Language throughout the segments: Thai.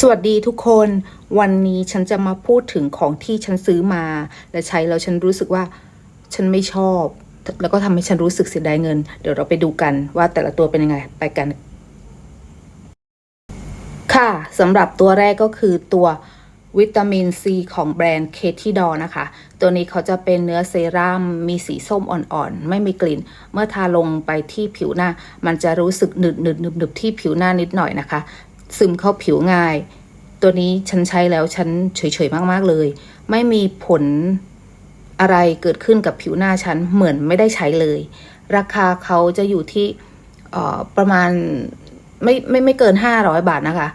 สวัสดีทุกคน วันนี้ฉันจะมาพูดถึงของที่ฉันซื้อมา และใช้แล้วฉันรู้สึกว่าฉันไม่ชอบ แล้วก็ทำให้ฉันรู้สึกเสียดายเงิน เดี๋ยวเราไปดูกันว่าแต่ละตัวเป็นยังไงไปกัน ค่ะสำหรับตัวแรกก็คือตัววิตามินซีของแบรนด์เคที่ดอนะคะ ตัวนี้เขาจะเป็นเนื้อเซรั่มมีสีส้มอ่อนๆ ไม่มีกลิ่น เมื่อทาลงไปที่ผิวหน้า มันจะรู้สึกหนึบหนึบหนึบหนึบที่ผิวหน้านิดหน่อยนะคะ ซึมเข้าผิวง่าย ตัวนี้ฉันใช้แล้วฉันเฉยๆมากๆเลย ไม่มีผลอะไรเกิดขึ้นกับผิวหน้าฉันเหมือนไม่ได้ใช้เลย ราคาเขาจะอยู่ที่ประมาณไม่ไม่ไม่เกิน 500 บาทนะคะ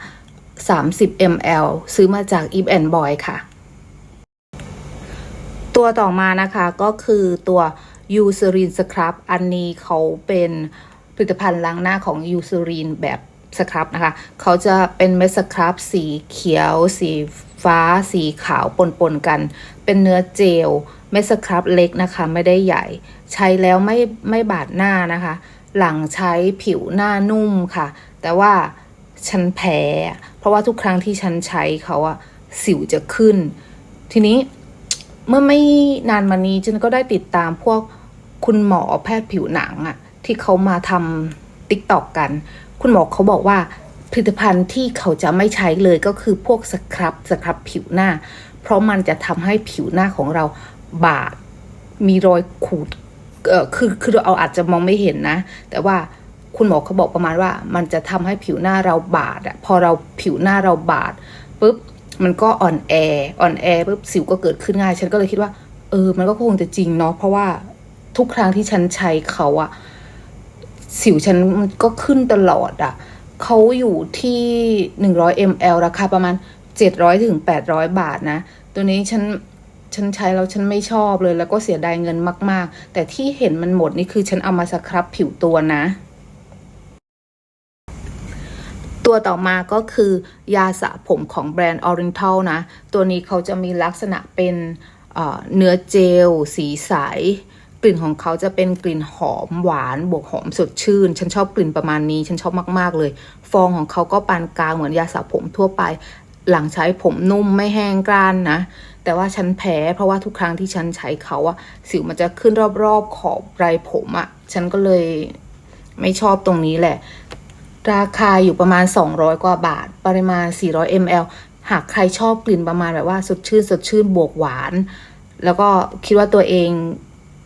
30 ml ซื้อมาจาก e v and Boy ค่ะ ตัวต่อมานะคะก็คือตัว u s e r i n Scrub อันนี้เขาเป็นผลิตภัณฑ์ล้างหน้าของ u s e r i n แบบ สครับนะคะ เขาจะเป็นเม็ดสครับสีเขียว สีฟ้า สีขาวปนๆกัน เป็นเนื้อเจล เม็ดสครับเล็กนะคะ ไม่ได้ใหญ่ ใช้แล้วไม่ไม่บาดหน้านะคะ หลังใช้ผิวหน้านุ่มค่ะ แต่ว่าฉันแพ้ เพราะว่าทุกครั้งที่ฉันใช้เขาอะสิวจะขึ้น ทีนี้เมื่อไม่นานมานี้ฉันก็ได้ติดตามพวกคุณหมอแพทย์ผิวหนังอะที่เขามาทำ ติ๊กตอกกัน คุณหมอเขาบอกว่าผลิตภัณฑ์ที่เขาจะไม่ใช้เลยก็คือพวกสครับสครับผิวหน้า เพราะมันจะทำให้ผิวหน้าของเราบาดมีรอยขูดเออคือคือเราอาจจะมองไม่เห็นนะ แต่ว่าคุณหมอเขาบอกประมาณว่า มันจะทำให้ผิวหน้าเราบาดอะพอเราผิวหน้าเราบาดปุ๊บมันก็อ่อนแออ่อนแอปุ๊บสิวก็เกิดขึ้นง่าย ฉันก็เลยคิดว่า เออ มันก็คงจะจริงเนาะเพราะว่าทุกครั้งที่ฉันใช้เขาอะ สิวฉันมันก็ขึ้นตลอดอะเขาอยู่ที่หนึ่งร้อย ml ราคาประมาณเจ็ดร้อยถึงแปดร้อยบาทนะ ตัวนี้ฉันฉันใช้แล้วฉันไม่ชอบเลยแล้วก็เสียดายเงินมาก ๆ แต่ที่เห็นมันหมดนี่คือฉันเอามาสครับผิวตัวนะ ตัวต่อมาก็คือยาสระผมของแบรนด์ Oriental นะ ตัวนี้เขาจะมีลักษณะเป็นเนื้อเจล สีใส กลิ่นของเขาจะเป็นกลิ่นหอมหวานบวกหอมสดชื่น ฉันชอบกลิ่นประมาณนี้ ฉันชอบมากๆเลย ฟองของเขาก็ปานกลางเหมือนยาสระผมทั่วไป หลังใช้ผมนุ่มไม่แห้งกร้านนะ แต่ว่าฉันแพ้เพราะว่าทุกครั้งที่ฉันใช้เขาอะสิวมันจะขึ้นรอบๆขอบไรผมอะฉันก็เลยไม่ชอบตรงนี้แหละ ราคาอยู่ประมาณ 200 กว่าบาท ปริมาณ 400 ml หากใครชอบกลิ่นประมาณแบบว่าสดชื่นสดชื่นบวกหวาน แล้วก็คิดว่าตัวเอง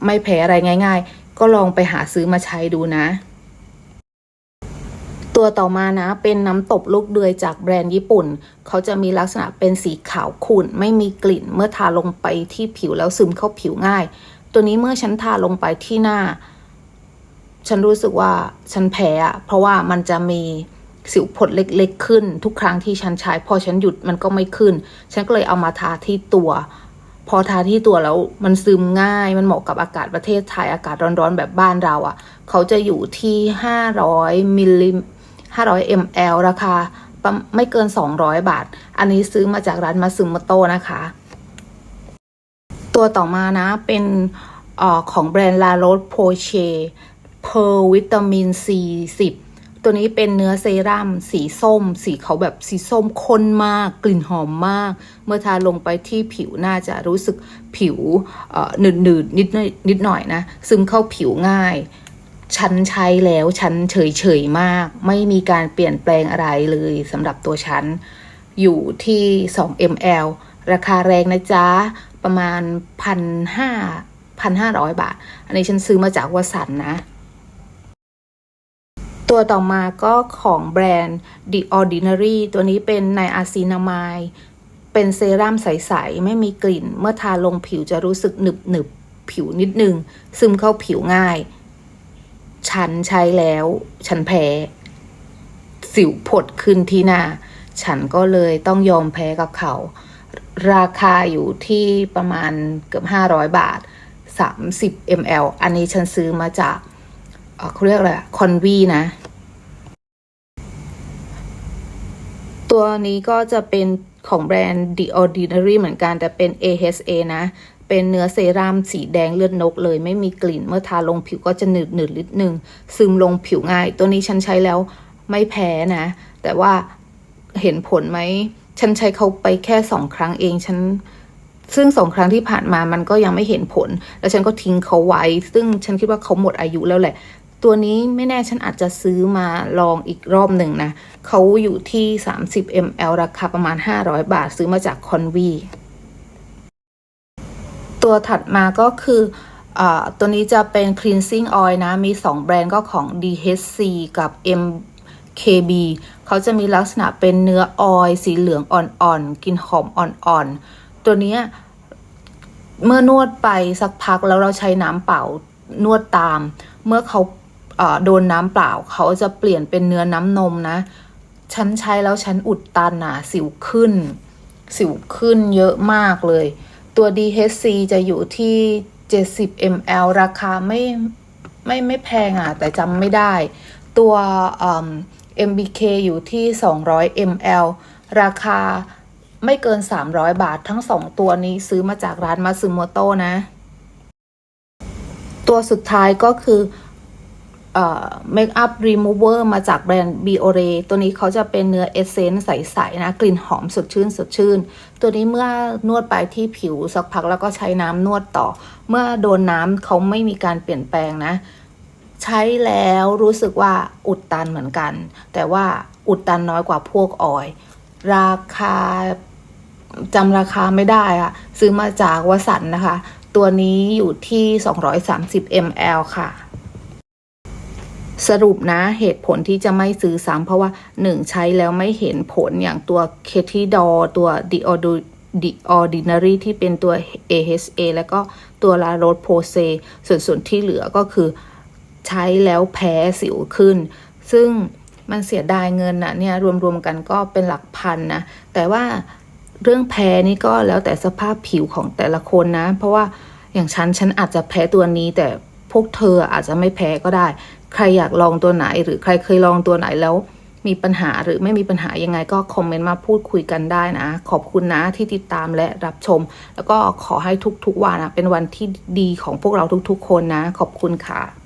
ไม่แพ้อะไรง่าย ๆ ก็ลองไปหาซื้อมาใช้ดูนะ ตัวต่อมานะ เป็นน้ำตบลูกเดือยจากแบรนด์ญี่ปุ่น เขาจะมีลักษณะเป็นสีขาวขุ่น ไม่มีกลิ่น เมื่อทาลงไปที่ผิวแล้วซึมเข้าผิวง่าย ตัวนี้เมื่อฉันทาลงไปที่หน้า ฉันรู้สึกว่าฉันแพ้อะเพราะว่ามันจะมีสิวผดเล็ก ๆ ขึ้น ทุกครั้งที่ฉันใช้พอฉันหยุดมันก็ไม่ขึ้น ฉันก็เลยเอามาทาที่ตัว พอทาที่ตัวแล้วมันซึมง่ายมันเหมาะกับอากาศประเทศไทยอากาศร้อนๆแบบบ้านเราอะ่ะ เขาจะอยู่ที่ 500มิลลิ500 ml ราคาไม่เกิน 200 บาท อันนี้ซื้อมาจากร้านมาซึมมโตนะคะ ตัวต่อมานะเป็นอของแบรนด์ La Roche Posay เพอร์วิตามินซี10 ตัวนี้เป็นเนื้อเซรั่มสีส้ม สีเขาแบบสีส้มข้นมาก กลิ่นหอมมาก เมื่อทาลงไปที่ผิวน่าจะรู้สึกผิวหนืดหนืดนิดนิดหน่อยนะ ซึมเข้าผิวง่าย ฉันใช้แล้วฉันเฉยเฉยๆมาก ไม่มีการเปลี่ยนแปลงอะไรเลยสำหรับตัวฉัน อยู่ที่ 2 ml ราคาแรงนะจ๊ะ ประมาณพันห้าพันห้าร้อยบาท อันนี้ฉันซื้อมาจากวสันนะ ตัวต่อมาก็ของแบรนด์ The Ordinary ตัวนี้เป็นไนอาซีนามายเป็นเซรั่มใส ๆ ไม่มีกลิ่น เมื่อทาลงผิวจะรู้สึกหนึบหนึบๆผิวนิดนึง ซึมเข้าผิวง่าย ฉันใช้แล้ว ฉันแพ้ สิวผดขึ้นที่หน้า ฉันก็เลยต้องยอมแพ้กับเขา ราคาอยู่ที่ประมาณเกือบ 500 บาท 30 ml อันนี้ฉันซื้อมาจาก เขาเรียกอะไรคอนวีนะ ตัวนี้ก็จะเป็นของแบรนด์ The Ordinary เหมือนกัน แต่เป็น AHA นะ เป็นเนื้อเซรั่มสีแดงเลือดนกเลย ไม่มีกลิ่นเมื่อทาลงผิวก็จะหนืดหนืดนิดนึง ซึมลงผิวง่าย ตัวนี้ฉันใช้แล้วไม่แพ้นะ แต่ว่าเห็นผลไหม ฉันใช้เขาไปแค่สองครั้งเองฉันซึ่งสองครั้งที่ผ่านมามันก็ยังไม่เห็นผล แล้วฉันก็ทิ้งเขาไว้ ซึ่งฉันคิดว่าเขาหมดอายุแล้วแหละ ตัวนี้ไม่แน่ฉันอาจจะซื้อมาลองอีกรอบหนึ่งนะเขาอยู่ที่ 30 ml ราคาประมาณ 500 บาทซื้อมาจากคอนวีตัวถัดมาก็คืออตัวนี้จะเป็น cleansing oil นะ มี 2 แบรนด์ก็ของ DHC กับ MKB เขาจะมีลักษณะเป็นเนื้อออยสีเหลืองอ่อนๆกลิ่นหอมอ่อนๆ ตัวเนี้ยเมื่อนวดไปสักพักแล้วเราใช้น้ำเปล่านวดตาม เมื่อเขา โดนน้ำเปล่า เขาจะเปลี่ยนเป็นเนื้อน้ำนมนะ ฉันใช้แล้วฉันอุดตันอะสิวขึ้น สิวขึ้นเยอะมากเลย ตัว DHC จะอยู่ที่ 70 ml ราคาไม่ไม่ไม่แพงอะ แต่จำไม่ได้ ตัว MBK อยู่ที่ 200 ml ราคาไม่เกิน 300 บาททั้งสองตัวนี้ซื้อมาจากร้านมาซึโมโตนะ ตัวสุดท้ายก็คือ เอ่อ Make up Remover มาจากแบรนด์ Biore ตัวนี้เขาจะเป็นเนื้อเอเซนส์ใส ๆ นะ กลิ่นหอมสดชื่นสดชื่น ตัวนี้เมื่อนวดไปที่ผิวสักพักแล้วก็ใช้น้ำนวดต่อ เมื่อโดนน้ำเขาไม่มีการเปลี่ยนแปลงนะ ใช้แล้วรู้สึกว่าอุดตันเหมือนกัน แต่ว่าอุดตันน้อยกว่าพวกออย ราคาจำราคาไม่ได้อะซื้อมาจากวสันนะคะ ตัวนี้อยู่ที่ 230 ml ค่ะ สรุปนะเหตุผลที่จะไม่ซื้อซ้ำเพราะว่า 1 ใช้แล้วไม่เห็นผลอย่างตัวเคที่ดอตัว The Ordinary ที่เป็นตัว AHA แล้วก็ตัวลาโรสโพเซส่วนส่วนที่เหลือก็คือใช้แล้วแพ้สิวขึ้น ซึ่งมันเสียดายเงินนะเนี่ยรวมๆกันก็เป็นหลักพันนะ แต่ว่าเรื่องแพ้นี่ก็แล้วแต่สภาพผิวของแต่ละคนนะ เพราะว่าอย่างฉันฉันอาจจะแพ้ตัวนี้แต่พวกเธออาจจะไม่แพ้ก็ได้ ใครอยากลองตัวไหน หรือใครเคยลองตัวไหนแล้วมีปัญหาหรือไม่มีปัญหายังไงก็คอมเมนต์มาพูดคุยกันได้นะ ขอบคุณนะที่ติดตามและรับชม แล้วก็ขอให้ทุกๆวันนะเป็นวันที่ดีของพวกเราทุกๆ คนนะ ขอบคุณค่ะ